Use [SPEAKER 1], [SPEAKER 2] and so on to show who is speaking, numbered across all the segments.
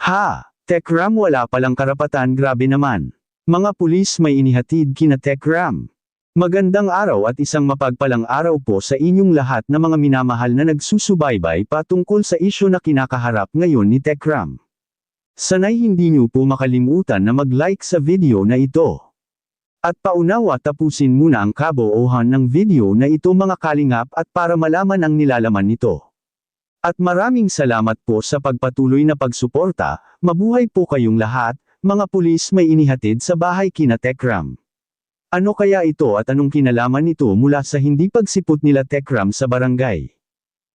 [SPEAKER 1] Ha, Tekram wala palang karapatan grabe naman. Mga pulis may inihatid kina Tekram. Magandang araw at isang mapagpalang araw po sa inyong lahat na mga minamahal na nagsusubaybay patungkol sa isyo na kinakaharap ngayon ni Tekram. Sanay hindi niyo po makalimutan na mag-like sa video na ito. At paunawa tapusin muna ang kaboohan ng video na ito mga kalingap at para malaman ang nilalaman nito. At maraming salamat po sa pagpatuloy na pagsuporta, mabuhay po kayong lahat, mga pulis may inihatid sa bahay kina Tekram. Ano kaya ito at anong kinalaman nito mula sa hindi pagsipot nila Tekram sa barangay?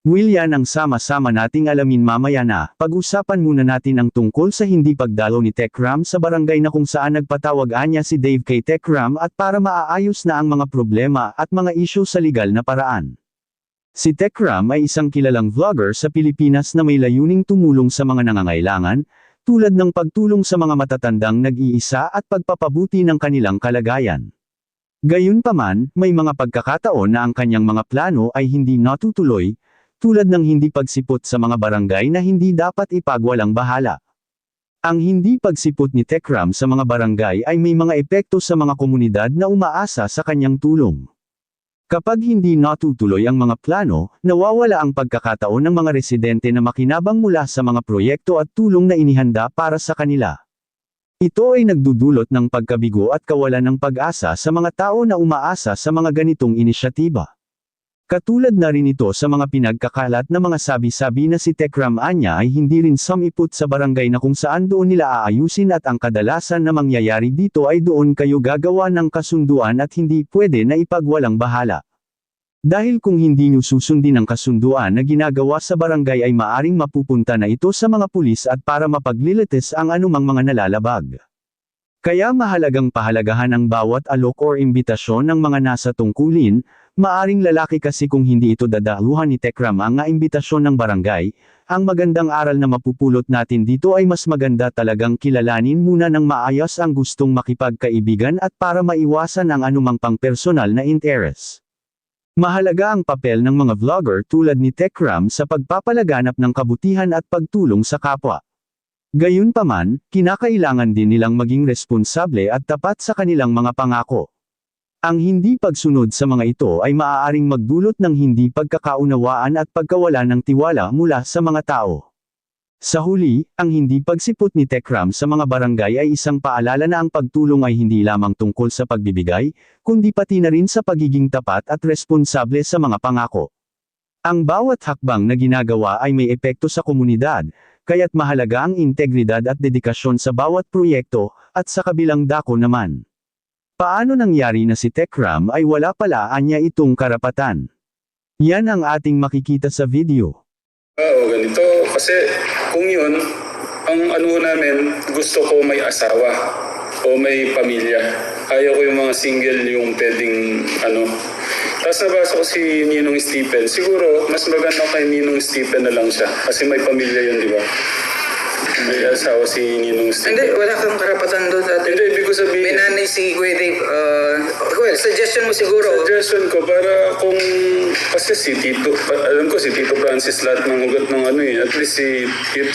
[SPEAKER 1] Will yan ang sama-sama nating alamin mamaya na, pag-usapan muna natin ang tungkol sa hindi pagdalo ni Tekram sa barangay na kung saan nagpatawag anya si Dave kay Tekram at para maaayos na ang mga problema at mga isyu sa legal na paraan. Si Tekram ay isang kilalang vlogger sa Pilipinas na may layuning tumulong sa mga nangangailangan, tulad ng pagtulong sa mga matatandang nag-iisa at pagpapabuti ng kanilang kalagayan. Gayunpaman, may mga pagkakataon na ang kanyang mga plano ay hindi natutuloy, tulad ng hindi pagsipot sa mga barangay na hindi dapat ipagwalang bahala. Ang hindi pagsipot ni Tekram sa mga barangay ay may mga epekto sa mga komunidad na umaasa sa kanyang tulong. Kapag hindi natutuloy ang mga plano, nawawala ang pagkakataon ng mga residente na makinabang mula sa mga proyekto at tulong na inihanda para sa kanila. Ito ay nagdudulot ng pagkabigo at kawalan ng pag-asa sa mga tao na umaasa sa mga ganitong inisyatiba. Katulad na rin ito sa mga pinagkakalat na mga sabi-sabi na si Tekram Anya ay hindi rin samipot sa barangay na kung saan doon nila aayusin at ang kadalasan na mangyayari dito ay doon kayo gagawa ng kasunduan at hindi pwede na ipagwalang bahala. Dahil kung hindi nyo susundin ang kasunduan na ginagawa sa barangay ay maaring mapupunta na ito sa mga pulis at para mapaglilitis ang anumang mga nalalabag. Kaya mahalagang pahalagahan ang bawat alok or imbitasyon ng mga nasa tungkulin, maaring lalaki kasi kung hindi ito dadaluhan ni Tekram ang imbitasyon ng barangay, ang magandang aral na mapupulot natin dito ay mas maganda talagang kilalanin muna ng maayos ang gustong makipagkaibigan at para maiwasan ang anumang pang-personal na interes. Mahalaga ang papel ng mga vlogger tulad ni Tekram sa pagpapalaganap ng kabutihan at pagtulong sa kapwa. Gayunpaman, kinakailangan din nilang maging responsable at tapat sa kanilang mga pangako. Ang hindi pagsunod sa mga ito ay maaaring magdulot ng hindi pagkakaunawaan at pagkawala ng tiwala mula sa mga tao. Sa huli, ang hindi pagsipot ni Tekram sa mga barangay ay isang paalala na ang pagtulong ay hindi lamang tungkol sa pagbibigay, kundi pati na rin sa pagiging tapat at responsable sa mga pangako. Ang bawat hakbang na ginagawa ay may epekto sa komunidad, kaya't mahalaga ang integridad at dedikasyon sa bawat proyekto, at sa kabilang dako naman. Paano nangyari na si Tekram ay wala pala anya itong karapatan? Yan ang ating makikita sa video.
[SPEAKER 2] Oo, ganito. Kasi kung yun, ang ano namin, gusto ko may asawa o may pamilya. Ayaw ko yung mga single yung pwedeng ano. Tapos nabasa ko si Ninong Stephen. Siguro, mas maganda kay Ninong Stephen na lang siya. Kasi may pamilya yun, di ba? May asawa si Ninong
[SPEAKER 3] Hindi,
[SPEAKER 2] Stephen.
[SPEAKER 3] wala kang karapatan doon dati.
[SPEAKER 2] Hindi, ibig ko
[SPEAKER 3] May
[SPEAKER 2] sabihin,
[SPEAKER 3] nanay si Kuya Dave. Uh, well, suggestion mo siguro.
[SPEAKER 2] suggestion ko para kung kasi si Tito, alam ko si Tito Francis lahat ng hugot ng ano eh, at least si Tito